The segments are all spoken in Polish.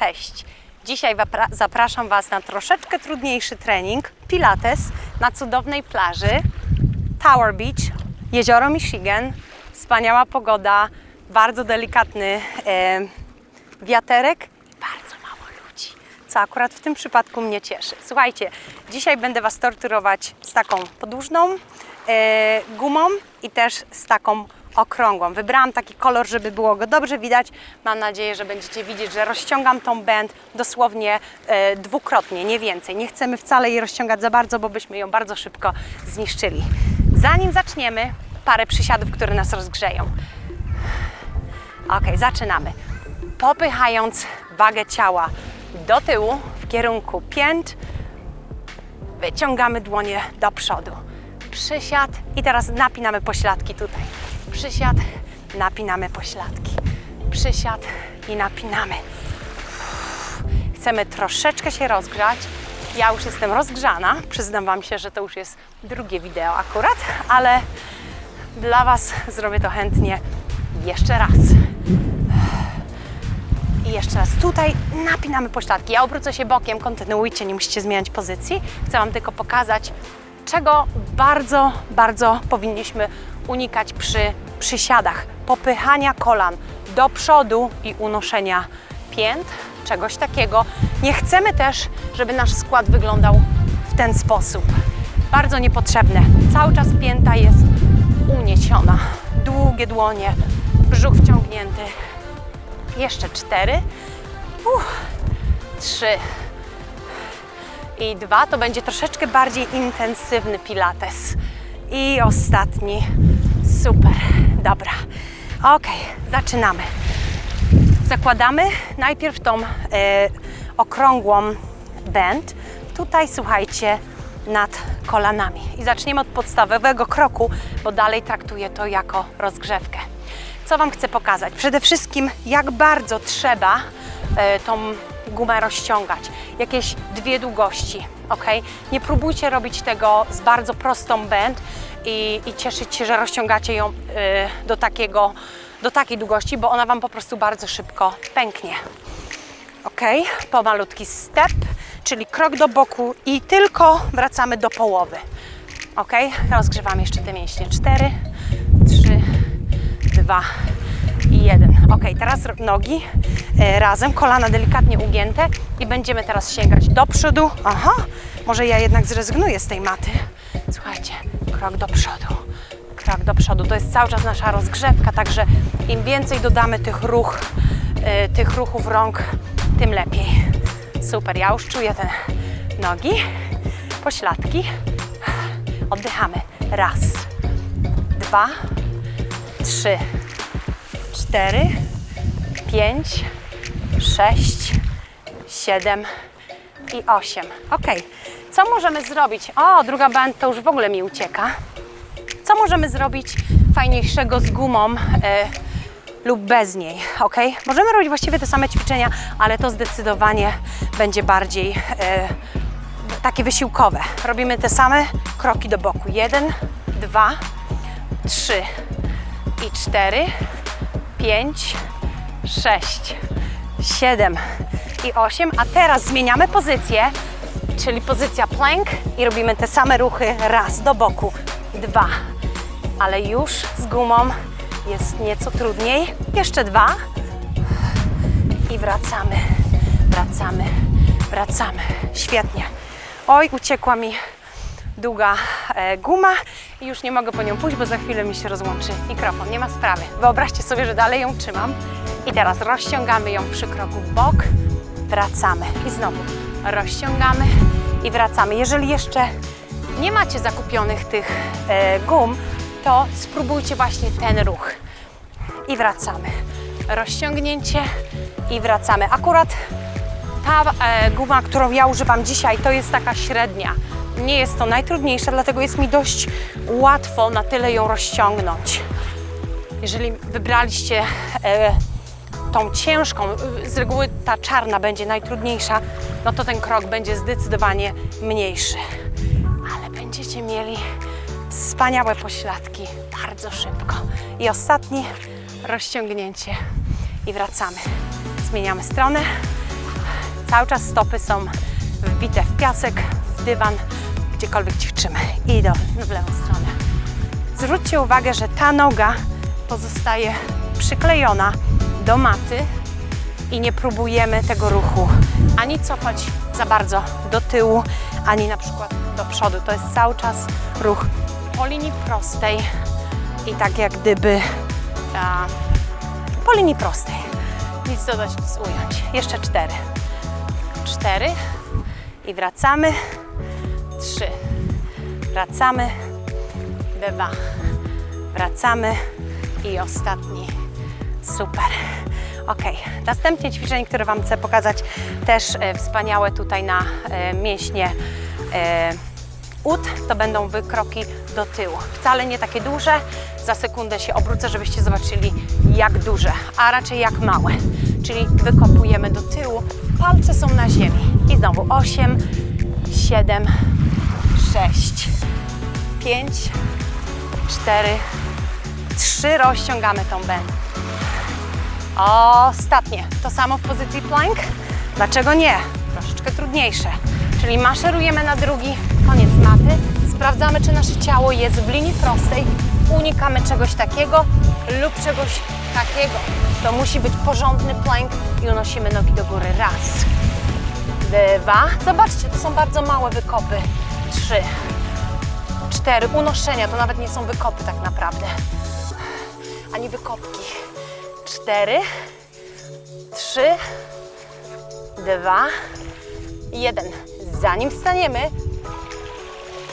Cześć! Dzisiaj zapraszam Was na troszeczkę trudniejszy trening Pilates na cudownej plaży Tower Beach, jezioro Michigan. Wspaniała pogoda, bardzo delikatny e, wiaterek bardzo mało ludzi, co akurat w tym przypadku mnie cieszy. Słuchajcie, dzisiaj będę Was torturować z taką podłużną e, gumą i też z taką okrągłą. Wybrałam taki kolor, żeby było go dobrze widać. Mam nadzieję, że będziecie widzieć, że rozciągam tą band dosłownie e, dwukrotnie, nie więcej. Nie chcemy wcale jej rozciągać za bardzo, bo byśmy ją bardzo szybko zniszczyli. Zanim zaczniemy, parę przysiadów, które nas rozgrzeją. Ok, zaczynamy. Popychając wagę ciała do tyłu w kierunku pięt, wyciągamy dłonie do przodu. Przysiad i teraz napinamy pośladki tutaj. Przysiad, napinamy pośladki. Przysiad i napinamy. Chcemy troszeczkę się rozgrzać. Ja już jestem rozgrzana. Przyznam Wam się, że to już jest drugie wideo akurat, ale dla Was zrobię to chętnie jeszcze raz. I jeszcze raz tutaj napinamy pośladki. Ja obrócę się bokiem, kontynuujcie, nie musicie zmieniać pozycji. Chcę Wam tylko pokazać, czego bardzo, bardzo powinniśmy unikać przy przysiadach. Popychania kolan do przodu i unoszenia pięt, czegoś takiego. Nie chcemy też, żeby nasz skład wyglądał w ten sposób. Bardzo niepotrzebne. Cały czas pięta jest uniesiona. Długie dłonie, brzuch wciągnięty. Jeszcze cztery. Uff, trzy. I dwa. To będzie troszeczkę bardziej intensywny pilates. I ostatni. Super. Dobra. Ok, zaczynamy. Zakładamy najpierw tą e, okrągłą band. Tutaj słuchajcie nad kolanami. I zaczniemy od podstawowego kroku, bo dalej traktuję to jako rozgrzewkę. Co Wam chcę pokazać? Przede wszystkim, jak bardzo trzeba e, tą gumę rozciągać. Jakieś dwie długości, ok? Nie próbujcie robić tego z bardzo prostą band i, i cieszyć się, że rozciągacie ją e, do, takiego, do takiej długości, bo ona Wam po prostu bardzo szybko pęknie. Ok, pomalutki step, czyli krok do boku i tylko wracamy do połowy. Ok, rozgrzewam jeszcze te mięśnie. 4, 3, 2 i 1. Ok, teraz nogi e, razem, kolana delikatnie ugięte i będziemy teraz sięgać do przodu. Aha, może ja jednak zrezygnuję z tej maty. Słuchajcie, krok do przodu. Krok do przodu. To jest cały czas nasza rozgrzewka, także im więcej dodamy tych ruch, e, tych ruchów rąk, tym lepiej. Super, ja już czuję te nogi, pośladki. Oddychamy. Raz, dwa, trzy, cztery, pięć, sześć, siedem i osiem. Ok. Co możemy zrobić? O, druga band to już w ogóle mi ucieka. Co możemy zrobić fajniejszego z gumą e, lub bez niej? Ok? Możemy robić właściwie te same ćwiczenia, ale to zdecydowanie będzie bardziej e, takie wysiłkowe. Robimy te same kroki do boku. Jeden, dwa, trzy i cztery, pięć, sześć, siedem i osiem. A teraz zmieniamy pozycję, czyli pozycja plank i robimy te same ruchy. Raz do boku, dwa, ale już z gumą jest nieco trudniej. Jeszcze dwa i wracamy, wracamy, wracamy. Świetnie. Oj, uciekła mi długa e, guma i już nie mogę po nią pójść, bo za chwilę mi się rozłączy mikrofon. Nie ma sprawy. Wyobraźcie sobie, że dalej ją trzymam i teraz rozciągamy ją przy kroku w bok, wracamy i znowu rozciągamy i wracamy. Jeżeli jeszcze nie macie zakupionych tych e, gum, to spróbujcie właśnie ten ruch i wracamy. Rozciągnięcie i wracamy. Akurat ta e, guma, którą ja używam dzisiaj, to jest taka średnia. Nie jest to najtrudniejsza, dlatego jest mi dość łatwo na tyle ją rozciągnąć. Jeżeli wybraliście e, tą ciężką, z reguły ta czarna będzie najtrudniejsza, no to ten krok będzie zdecydowanie mniejszy. Ale będziecie mieli wspaniałe pośladki bardzo szybko. I ostatni rozciągnięcie i wracamy. Zmieniamy stronę Cały czas stopy są wbite w piasek, w dywan, gdziekolwiek ćwiczymy. I do, w lewą stronę. Zwróćcie uwagę, że ta noga pozostaje przyklejona do maty i nie próbujemy tego ruchu ani cofać za bardzo do tyłu, ani na przykład do przodu. To jest cały czas ruch po linii prostej i tak jak gdyby a, po linii prostej. Nic dodać, nic ująć. Jeszcze cztery. Cztery i wracamy. Trzy. Wracamy. Dwa. Wracamy i ostatni. Super. Ok, następnie ćwiczenie, które Wam chcę pokazać, też e, wspaniałe tutaj na e, mięśnie e, ud, to będą wykroki do tyłu. Wcale nie takie duże, za sekundę się obrócę, żebyście zobaczyli jak duże, a raczej jak małe. Czyli wykopujemy do tyłu, palce są na ziemi. I znowu 8, 7, 6, 5, 4, 3, rozciągamy tą będę. Ostatnie. To samo w pozycji plank. Dlaczego nie? Troszeczkę trudniejsze. Czyli maszerujemy na drugi koniec maty. Sprawdzamy, czy nasze ciało jest w linii prostej. Unikamy czegoś takiego lub czegoś takiego. To musi być porządny plank i unosimy nogi do góry. Raz, dwa. Zobaczcie, to są bardzo małe wykopy. Trzy, cztery. Unoszenia to nawet nie są wykopy tak naprawdę. Ani wykopki cztery, trzy, dwa, jeden. Zanim wstaniemy,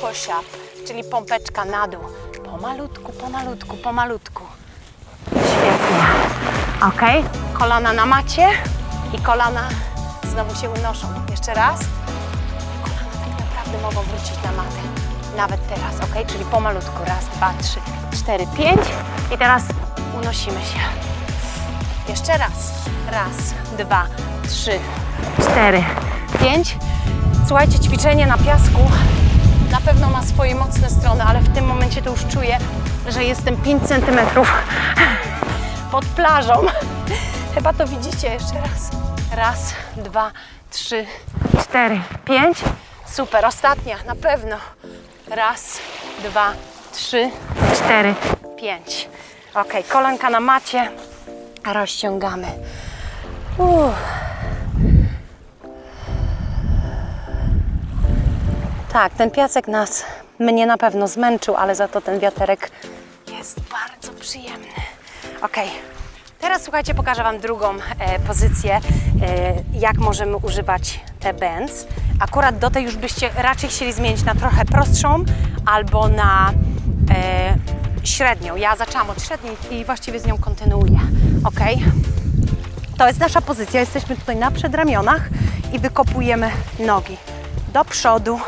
push up, czyli pompeczka na dół. Pomalutku, pomalutku, pomalutku. Świetnie. Ok, kolana na macie i kolana znowu się unoszą. Jeszcze raz. Mogą wrócić na matę. Nawet teraz, ok? Czyli pomalutku. Raz, dwa, trzy, cztery, pięć. I teraz unosimy się. Jeszcze raz. Raz, dwa, trzy, cztery, pięć. Słuchajcie, ćwiczenie na piasku na pewno ma swoje mocne strony, ale w tym momencie to już czuję, że jestem 5 centymetrów pod plażą. Chyba to widzicie jeszcze raz. Raz, dwa, trzy, cztery, pięć. Super, ostatnia, na pewno. Raz, dwa, trzy, cztery, pięć. Ok, kolanka na macie. Rozciągamy. Uff. Tak, ten piasek nas, mnie na pewno zmęczył, ale za to ten wiaterek jest bardzo przyjemny. Ok, teraz słuchajcie, pokażę Wam drugą e, pozycję, e, jak możemy używać te bands. Akurat do tej już byście raczej chcieli zmienić na trochę prostszą albo na e, średnią. Ja zaczęłam od średniej i właściwie z nią kontynuuję. Ok, to jest nasza pozycja. Jesteśmy tutaj na przedramionach i wykopujemy nogi do przodu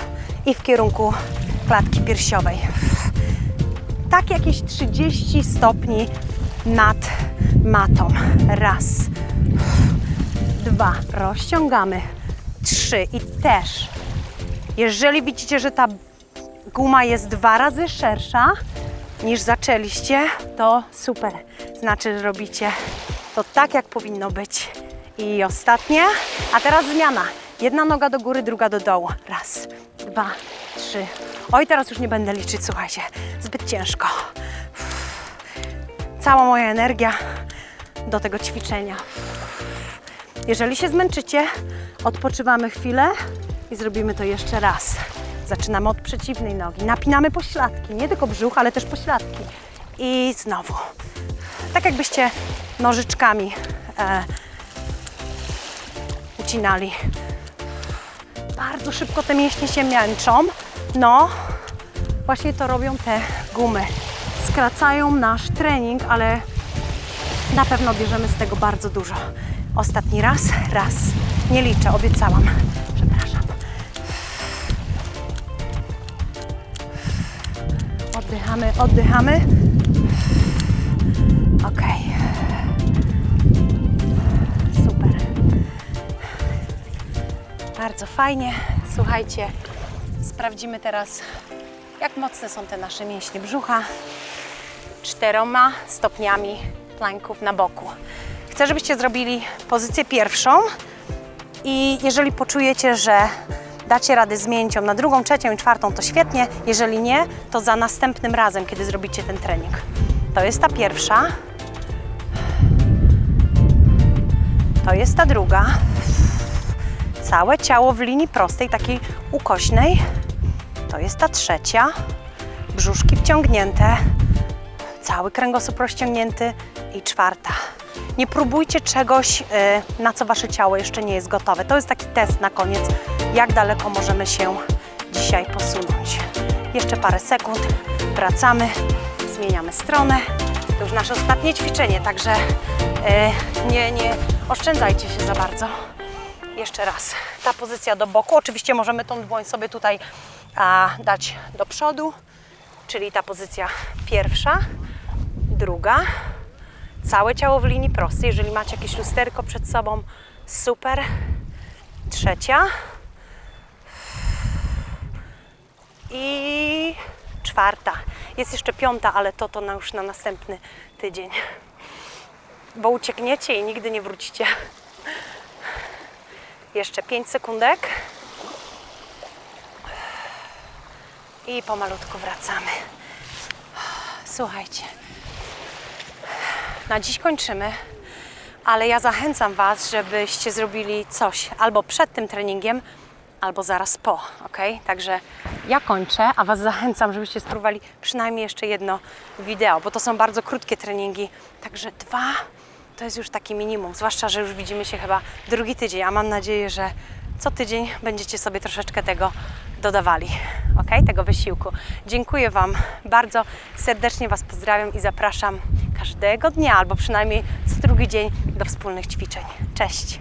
i w kierunku klatki piersiowej. Tak jakieś 30 stopni nad matą. Raz, dwa, rozciągamy. Trzy i też. Jeżeli widzicie, że ta guma jest dwa razy szersza niż zaczęliście, to super. Znaczy, że robicie to tak, jak powinno być. I ostatnie, a teraz zmiana. Jedna noga do góry, druga do dołu. Raz, dwa, trzy. Oj, teraz już nie będę liczyć, słuchajcie. Zbyt ciężko. Cała moja energia do tego ćwiczenia. Jeżeli się zmęczycie, odpoczywamy chwilę i zrobimy to jeszcze raz. Zaczynamy od przeciwnej nogi. Napinamy pośladki, nie tylko brzuch, ale też pośladki. I znowu. Tak jakbyście nożyczkami e, ucinali. Bardzo szybko te mięśnie się męczą. No, właśnie to robią te gumy. Skracają nasz trening, ale na pewno bierzemy z tego bardzo dużo. Ostatni raz, raz. Nie liczę, obiecałam. Przepraszam. Oddychamy, oddychamy. Ok. Super. Bardzo fajnie. Słuchajcie, sprawdzimy teraz, jak mocne są te nasze mięśnie brzucha. Czteroma stopniami planków na boku. Chcę, żebyście zrobili pozycję pierwszą I jeżeli poczujecie, że dacie radę zmienić ją na drugą, trzecią i czwartą, to świetnie. Jeżeli nie, to za następnym razem, kiedy zrobicie ten trening. To jest ta pierwsza. To jest ta druga. Całe ciało w linii prostej, takiej ukośnej. To jest ta trzecia. Brzuszki wciągnięte. Cały kręgosłup rozciągnięty. I czwarta. Nie próbujcie czegoś, e, na co wasze ciało jeszcze nie jest gotowe. To jest taki test na koniec, jak daleko możemy się dzisiaj posunąć. Jeszcze parę sekund. Wracamy, zmieniamy stronę. To już nasze ostatnie ćwiczenie, także e, nie, nie oszczędzajcie się za bardzo. Jeszcze raz. Ta pozycja do boku. Oczywiście możemy tą dłoń sobie tutaj a, dać do przodu, czyli ta pozycja pierwsza, druga. Całe ciało w linii prostej. Jeżeli macie jakieś lusterko przed sobą, super. Trzecia. I czwarta. Jest jeszcze piąta, ale to to na już na następny tydzień. Bo uciekniecie i nigdy nie wrócicie. Jeszcze 5 sekundek. I pomalutku wracamy. Słuchajcie. Na dziś kończymy, ale ja zachęcam Was, żebyście zrobili coś albo przed tym treningiem, albo zaraz po, ok? Także ja kończę, a Was zachęcam, żebyście spróbowali przynajmniej jeszcze jedno wideo, bo to są bardzo krótkie treningi. Także dwa to jest już taki minimum, zwłaszcza, że już widzimy się chyba drugi tydzień, a mam nadzieję, że co tydzień będziecie sobie troszeczkę tego dodawali, ok? Tego wysiłku. Dziękuję Wam bardzo, serdecznie Was pozdrawiam i zapraszam każdego dnia, albo przynajmniej co drugi dzień do wspólnych ćwiczeń. Cześć!